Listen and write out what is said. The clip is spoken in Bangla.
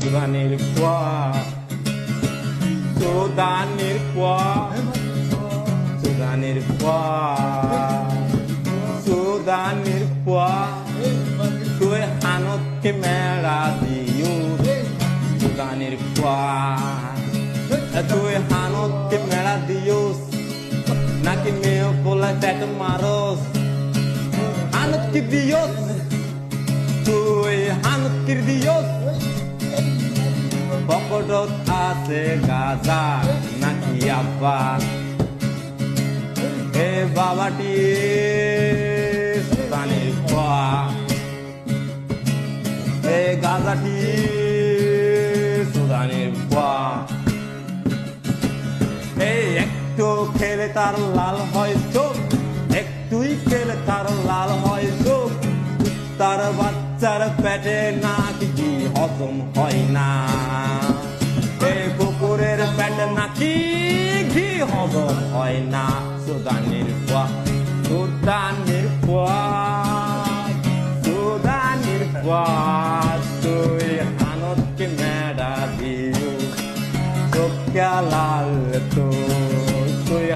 Sudanirikwa Sudanirikwa Sudanirikwa Sudanirikwa Tue hanot ke mera diyu Sudanirikwa Tue hanot ke mera diyu Naki meo kola tet maros Hanot ki diyos Tue পকটত আছে গাজা নাকি আব্বা হে বাবাটি সুদানির খোয়া হে গাজাটি সুদানির খোয়া এই একটু খেলে তার লাল হয় চোখ একটুই খেলে তার লাল হয় চোখ তার বাচ্চার পেটে না কি হজম হয় না gon oi na sudan nil kwa sudan nil kwa sudan nil kwa tui hanot ki mera diu tokya lal tui